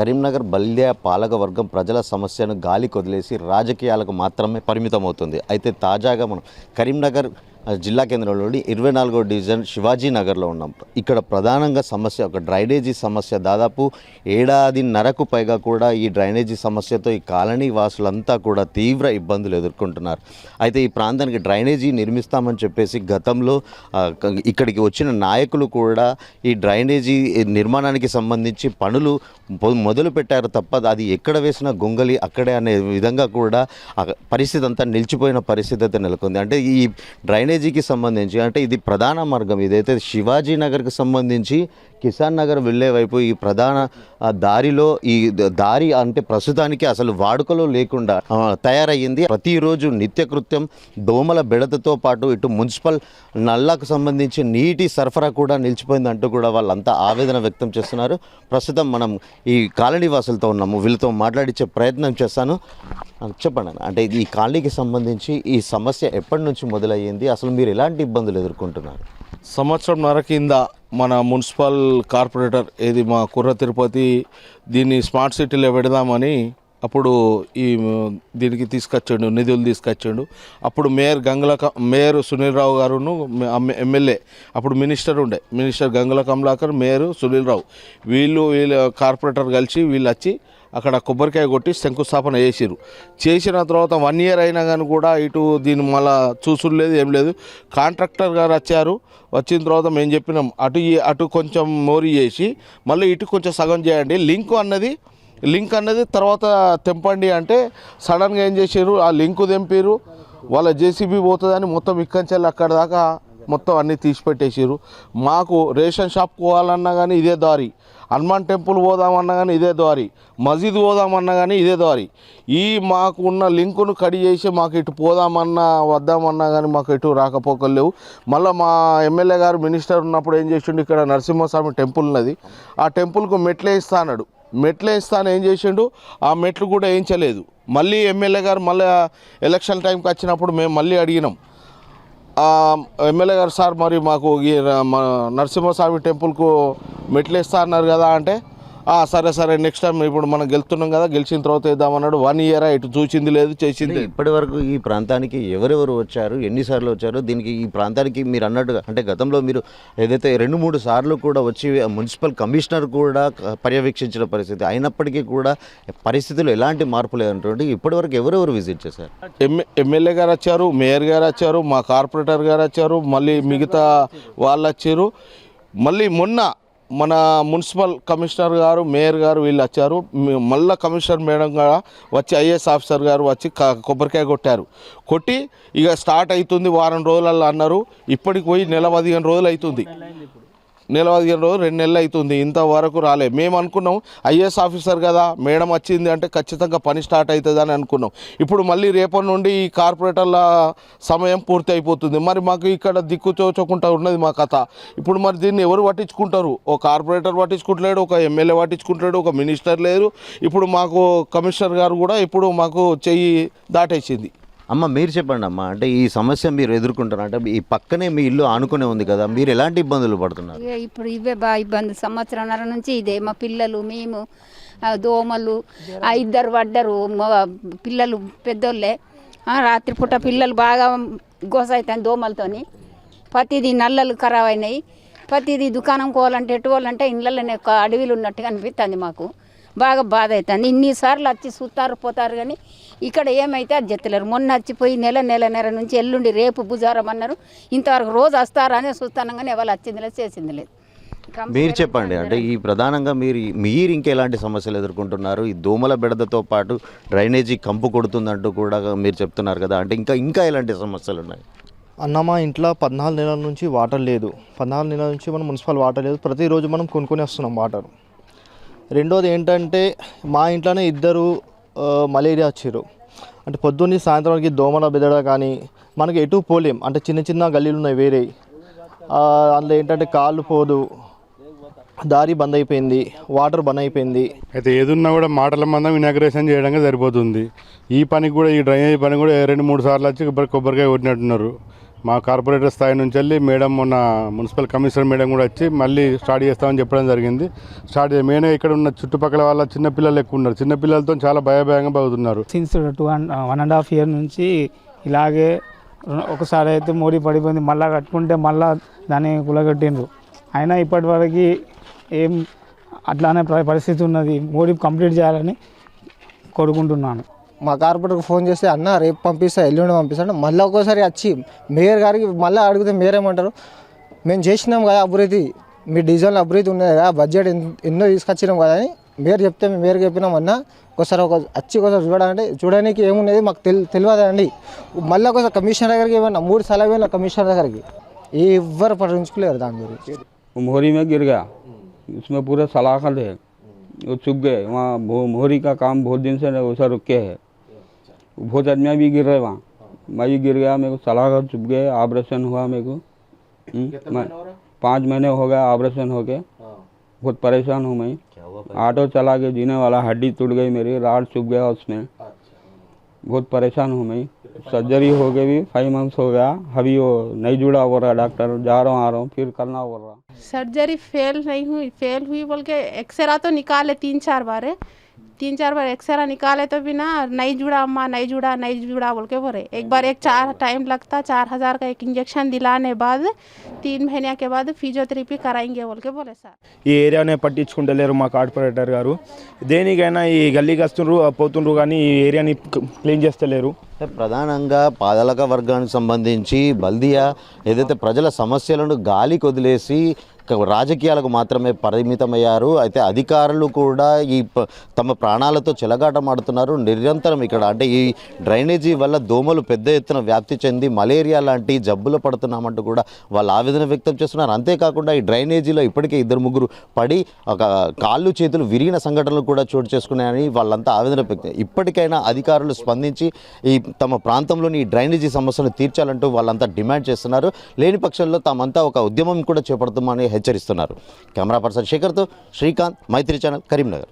కరీంనగర్ బల్య పాలక వర్గం ప్రజల సమస్యను గాలి కొదిలేసి రాజకీయాలకు మాత్రమే పరిమితమవుతుంది. అయితే తాజాగా మనం కరీంనగర్ జిల్లా కేంద్రంలోని ఇరవై నాలుగో డివిజన్ శివాజీనగర్లో ఉన్నాం. ఇక్కడ ప్రధానంగా సమస్య ఒక డ్రైనేజీ సమస్య దాదాపు ఏడాదిన్నరకు పైగా కూడా ఈ డ్రైనేజీ సమస్యతో ఈ కాలనీ వాసులంతా కూడా తీవ్ర ఇబ్బందులు ఎదుర్కొంటున్నారు. అయితే ఈ ప్రాంతానికి డ్రైనేజీ నిర్మిస్తామని చెప్పేసి గతంలో ఇక్కడికి వచ్చిన నాయకులు కూడా ఈ డ్రైనేజీ నిర్మాణానికి సంబంధించి పనులు మొదలు పెట్టారు తప్ప అది ఎక్కడ వేసిన గొంగలి అక్కడే అనే విధంగా కూడా ఆ పరిస్థితి అంతా నిలిచిపోయిన పరిస్థితి అయితే నెలకొంది. అంటే ఈ డ్రైనేజీకి సంబంధించి అంటే ఇది ప్రధాన మార్గం. ఇదైతే శివాజీ నగర్కి సంబంధించి కిసాన్ నగర్ వెళ్ళే వైపు ఈ ప్రధాన దారిలో ఈ దారి అంటే ప్రస్తుతానికి అసలు వాడుకలో లేకుండా తయారయ్యింది. ప్రతిరోజు నిత్యకృత్యం దోమల బెడతతో పాటు ఇటు మున్సిపల్ నల్లకు సంబంధించి నీటి సరఫరా కూడా నిలిచిపోయింది అంటూ కూడా వాళ్ళంతా ఆవేదన వ్యక్తం చేస్తున్నారు. ప్రస్తుతం మనం ఈ కాలనీ వాసులతో ఉన్నాము. వీళ్ళతో మాట్లాడించే ప్రయత్నం చేస్తాను. చెప్పండి అంటే ఈ కాలనీకి సంబంధించి ఈ సమస్య ఎప్పటి నుంచి మొదలయ్యింది? అసలు మీరు ఎలాంటి ఇబ్బందులు ఎదుర్కొంటున్నారు? సంవత్సరంన్నర కింద మన మున్సిపల్ కార్పొరేటర్ ఏది మా కుర్ర తిరుపతి దీన్ని స్మార్ట్ సిటీలో పెడదామని అప్పుడు ఈ దీనికి తీసుకొచ్చాడు నిధులు తీసుకొచ్చాడు. అప్పుడు మేయర్ గంగుల మేయర్ సునీల్ రావు గారును ఎమ్మెల్యే అప్పుడు మినిస్టర్ ఉండే మినిస్టర్ గంగుల కమలాకర్ మేయర్ సునీల్ రావు వీళ్ళు వీళ్ళ కార్పొరేటర్ కలిసి వీళ్ళు వచ్చి అక్కడ కొబ్బరికాయ కొట్టి శంకుస్థాపన చేసిరు చేసిన తర్వాత వన్ ఇయర్ అయినా కానీ కూడా ఇటు దీన్ని మళ్ళా చూసుడు లేదు ఏం లేదు. కాంట్రాక్టర్ గారు వచ్చారు. వచ్చిన తర్వాత మేము చెప్పినాం అటు అటు కొంచెం మోరీ చేసి మళ్ళీ ఇటు కొంచెం సగం చేయండి. లింక్ అన్నది లింక్ అన్నది తర్వాత తెంపండి అంటే సడన్గా ఏం చేసారు ఆ లింకు తెంపారు వాళ్ళ జేసీబీ పోతుందని మొత్తం ఇక్కడి అక్కడ దాకా మొత్తం అన్నీ తీసి పెట్టేసారు మాకు రేషన్ షాప్ పోవాలన్నా కానీ ఇదే దారి. హనుమాన్ టెంపుల్ పోదామన్నా కానీ ఇదే దారి మసీద్ పోదామన్నా కానీ ఇదే దారి. ఈ మాకు ఉన్న లింకును కడి చేసి మాకు ఇటు పోదామన్నా వద్దామన్నా కానీ మాకు ఇటు రాకపోకలు లేవు. మళ్ళీ మా ఎమ్మెల్యే గారు మినిస్టర్ ఉన్నప్పుడు ఏం చేసిండు ఇక్కడ నరసింహస్వామి టెంపుల్ ఉన్నది. ఆ టెంపుల్కు మెట్లే ఇస్తా అన్నాడు. మెట్లే ఏం చేసిండు ఆ మెట్లు కూడా వేయించలేదు. మళ్ళీ ఎమ్మెల్యే గారు మళ్ళీ ఎలక్షన్ టైంకి వచ్చినప్పుడు మేము మళ్ళీ అడిగినాం. ఎమ్మెల్యే గారు సార్ మరి మాకు ఈ నరసింహస్వామి టెంపుల్కు మెట్లు ఇస్తా అన్నారు కదా అంటే "ఆ, సరే సరే నెక్స్ట్ టైం ఇప్పుడు మనం గెలుతున్నాం కదా గెలిచిన తర్వాత వేద్దామన్నాడు వన్ ఇయర్ ఇటు చూసింది లేదు చేసింది. ఇప్పటి వరకు ఈ ప్రాంతానికి ఎవరెవరు వచ్చారు ఎన్నిసార్లు వచ్చారు దీనికి ఈ ప్రాంతానికి మీరు అన్నట్టుగా అంటే గతంలో మీరు ఏదైతే రెండు మూడు సార్లు కూడా వచ్చి మున్సిపల్ కమిషనర్ కూడా పర్యవేక్షించిన పరిస్థితి అయినప్పటికీ కూడా పరిస్థితులు ఎలాంటి మార్పు లేదంటే ఇప్పటి వరకు ఎవరెవరు విజిట్ చేశారు? ఎమ్మె ఎమ్మెల్యే గారు వచ్చారు మేయర్ గారు వచ్చారు మా కార్పొరేటర్ గారు వచ్చారు మళ్ళీ మిగతా వాళ్ళు వచ్చారు. మళ్ళీ మొన్న మన మున్సిపల్ కమిషనర్ గారు మేయర్ గారు వీళ్ళు వచ్చారు. మళ్ళీ కమిషనర్ మేడం గారు వచ్చి ఐఏఎస్ ఆఫీసర్ గారు వచ్చి కొబ్బరికాయ కొట్టారు. కొట్టి ఇక స్టార్ట్ అవుతుంది వారం రోజులలో అన్నారు. ఇప్పటికి పోయి నెల పదిహేను రోజులు అవుతుంది. నెల పదిహేను రోజులు రెండు నెలలు అవుతుంది. ఇంతవరకు రాలే. మేము అనుకున్నాం ఐఏఎస్ ఆఫీసర్ కదా మేడం వచ్చింది అంటే ఖచ్చితంగా పని స్టార్ట్ అవుతుంది అని అనుకున్నాం. ఇప్పుడు మళ్ళీ రేపటి నుండి ఈ కార్పొరేటర్ల సమయం పూర్తి అయిపోతుంది. మరి మాకు ఇక్కడ దిక్కు చోచకుండా ఉన్నది మా కథ. ఇప్పుడు మరి దీన్ని ఎవరు పట్టించుకుంటారు? ఒక కార్పొరేటర్ పట్టించుకుంటలేడు ఒక ఎమ్మెల్యే పట్టించుకుంటలేడు ఒక మినిస్టర్ లేరు. ఇప్పుడు మాకు కమిషనర్ గారు కూడా ఇప్పుడు మాకు చెయ్యి దాటేసింది. అమ్మ మీరు చెప్పండి అమ్మ. అంటే ఈ సమస్య మీరు ఎదుర్కొంటారు అంటే ఈ పక్కనే మీ ఇల్లు ఆనుకునే ఉంది కదా మీరు ఎలాంటి ఇబ్బందులు పడుతున్నారు? ఇక ఇప్పుడు ఇవే బా ఇబ్బంది. సంవత్సరంన్నర నుంచి ఇదే. మా పిల్లలు మేము ఆ దోమలు ఆ ఇద్దరు పడ్డరు. మా పిల్లలు పెద్దోళ్ళే. ఆ రాత్రిపూట పిల్లలు బాగా గోస అవుతాయి దోమలతోని. ప్రతిదీ నల్లలు ఖరాబ్ అయినాయి. ప్రతిదీ దుకాణం కోవాలంటే ఎటు ఇళ్ళలోనే ఒక అడవిలు ఉన్నట్టుగా అనిపిస్తుంది మాకు. బాగా బాధ అవుతుంది. ఇన్నిసార్లు వచ్చి చూస్తారు పోతారు కానీ ఇక్కడ ఏమైతే అది చెత్తలేరు. మొన్న వచ్చిపోయి నెల నెలన్నర నుంచి ఎల్లుండి రేపు బుజారం అన్నారు. ఇంతవరకు రోజు వస్తారని చూస్తాను కానీ ఎవరు వచ్చింది లేదు చేసింది లేదు. మీరు చెప్పండి అంటే ఈ ప్రధానంగా మీరు మీరు ఇంకెలాంటి సమస్యలు ఎదుర్కొంటున్నారు? ఈ దోమల బెడదతో పాటు డ్రైనేజీ కంపు కొడుతుందంటూ కూడా మీరు చెప్తున్నారు కదా. అంటే ఇంకా ఇంకా ఎలాంటి సమస్యలు ఉన్నాయి? అన్న మా ఇంట్లో పద్నాలుగు నెలల నుంచి వాటర్ లేదు. పద్నాలుగు నెలల నుంచి మనం మున్సిపల్ వాటర్ లేదు. ప్రతిరోజు మనం కొనుక్కొని వస్తున్నాం వాటర్. రెండోది ఏంటంటే మా ఇంట్లోనే ఇద్దరు మలేరియా వచ్చారు. అంటే పొద్దున్న సాయంత్రానికి దోమల బెదడ కానీ మనకి ఎటు పోలేం. అంటే చిన్న చిన్న గల్లీలు ఉన్నాయి వేరే. అందులో ఏంటంటే కాళ్ళు పోదు దారి బంద్ అయిపోయింది వాటర్ బంద్ అయిపోయింది. అయితే ఏదున్నా కూడా మాటల మందం ఇనాగ్రేషన్ చేయడానికి సరిపోతుంది. ఈ పనికి కూడా ఈ డ్రైనేజ్ పని కూడా రెండు మూడు సార్లు వచ్చి కొబ్బరి కొబ్బరికాయ కొట్టినట్టున్నారు. మా కార్పొరేటర్ స్థాయి నుంచి వెళ్ళి మేడం మొన్న మున్సిపల్ కమిషనర్ మేడం కూడా వచ్చి మళ్ళీ స్టార్ట్ చేస్తామని చెప్పడం జరిగింది. స్టార్ట్ చే- మెయిన్ ఇక్కడ ఉన్న చుట్టుపక్కల వాళ్ళ చిన్నపిల్లలు ఎక్కువ ఉన్నారు. చిన్నపిల్లలతో చాలా భయభయంగా బాగుతున్నారు since two one and half year నుంచి ఇలాగే ఒకసారి అయితే మోడీ పడిపోయింది. మళ్ళీ కట్టుకుంటే మళ్ళీ దాన్ని కులగట్టిండ్రు. అయినా ఇప్పటివరకు ఏం అట్లానే పరిస్థితి ఉన్నది. మోడీ కంప్లీట్ చేయాలని కోరుకుంటున్నాను. మా కార్పొరేటర్కి ఫోన్ చేస్తే అన్న రేపు పంపిస్తా ఎల్లుండి పంపిస్తాను మళ్ళీ ఒక్కోసారి వచ్చి మేయర్ గారికి మళ్ళీ అడిగితే మేయర్ ఏమంటారు మేము చేసినాం కదా అభివృద్ధి మీ డిజైన్లో అభివృద్ధి ఉన్నది కదా బడ్జెట్ ఎన్- ఎన్నో తీసుకొచ్చినాం కదా అని మేయర్ చెప్తే మేము మేయర్కి చెప్పినాం అన్న ఒకసారి ఒక వచ్చి ఒకసారి చూడాలంటే చూడడానికి ఏమున్నది మాకు తెలి తెలియదండి మళ్ళీ ఒకసారి కమిషనర్ దగ్గరికి ఏమన్నా మూడు సార్లు పోయినా కమిషనర్ దగ్గరికి ఎవ్వరు పట్టించుకోలేరు దాని గురించి वो मोहरी में गिर गया उसमें पूरे सलाखत है वो चुप गए वहाँ भो- मोहरी का काम बहुत दिन से उसे रुके है बहुत आदमियाँ भी गिर रहे वहाँ। मैं भी गिर गया मेरे को सलाखत चुप गए ऑपरेशन हुआ मेरे को। हम्म, पाँच महीने हो गया ऑपरेशन हो। के बहुत परेशान हूँ मैं। ऑटो चला के जीने वाला हड्डी टूट गई मेरी राड चुप गया उसमें। बहुत परेशान हूँ मैं। सर्जरी हो गई भी फाइव मंथ्स हो गया। अभी वो नहीं जुड़ा हो रहा डॉक्टर जा रहा हूँ आ रहा हूँ फिर करना हो रहा। सर्जरी फेल नहीं हुई फेल हुई बोल के एक्सरा तो निकाले तीन चार बार तीन चार बार एक्सरा निकाले तो भी ना नहीं जुड़ा अम्मा नहीं जुड़ा नहीं जुड़ा बोल के बोले एक बार एक चार टाइम लगता चार हजार का एक इंजेक्शन दिलाने बाद तीन महीने के बाद फिजियोथेरेपी कराएंगे बोल के बोले सर ఈ ఏరియానే పట్టించుకుంటలేరు మా కార్పొరేటర్ గారు దేనికైనా ఈ గల్లీకి వస్తుండ్రు పోతుండ్రు కానీ ఈ ఏరియాని క్లీన్ చేస్తలేరు అంటే ప్రధానంగా పాదలక వర్గానికి సంబంధించి బల్దియా ఏదైతే ప్రజల సమస్యలను గాలికి వదిలేసి రాజకీయాలకు మాత్రమే పరిమితమయ్యారు అయితే అధికారులు కూడా ఈ తమ ప్రాణాలతో చెలగాటమాడుతున్నారు నిరంతరం ఇక్కడ అంటే ఈ డ్రైనేజీ వల్ల దోమలు పెద్ద ఎత్తున వ్యాప్తి చెంది మలేరియా లాంటి జబ్బులు పడుతున్నామంటూ కూడా వాళ్ళు ఆవేదన వ్యక్తం చేస్తున్నారు. అంతేకాకుండా ఈ డ్రైనేజీలో ఇప్పటికే ఇద్దరు ముగ్గురు పడి ఒక కాళ్ళు చేతులు విరిగిన సంఘటనలు కూడా చోటు చేసుకున్నాయని వాళ్ళంతా ఆవేదన వ్యక్తం ఇప్పటికైనా అధికారులు స్పందించి ఈ తమ ప్రాంతంలోని ఈ డ్రైనేజీ సమస్యను తీర్చాలంటూ వాళ్ళంతా డిమాండ్ చేస్తున్నారు. లేని పక్షంలో తామంతా ఒక ఉద్యమం కూడా చేపడుతామని హెచ్చరిస్తున్నారు. కెమెరా పర్సన్ శేఖర్తో శ్రీకాంత్ మైత్రి ఛానల్ కరీంనగర్.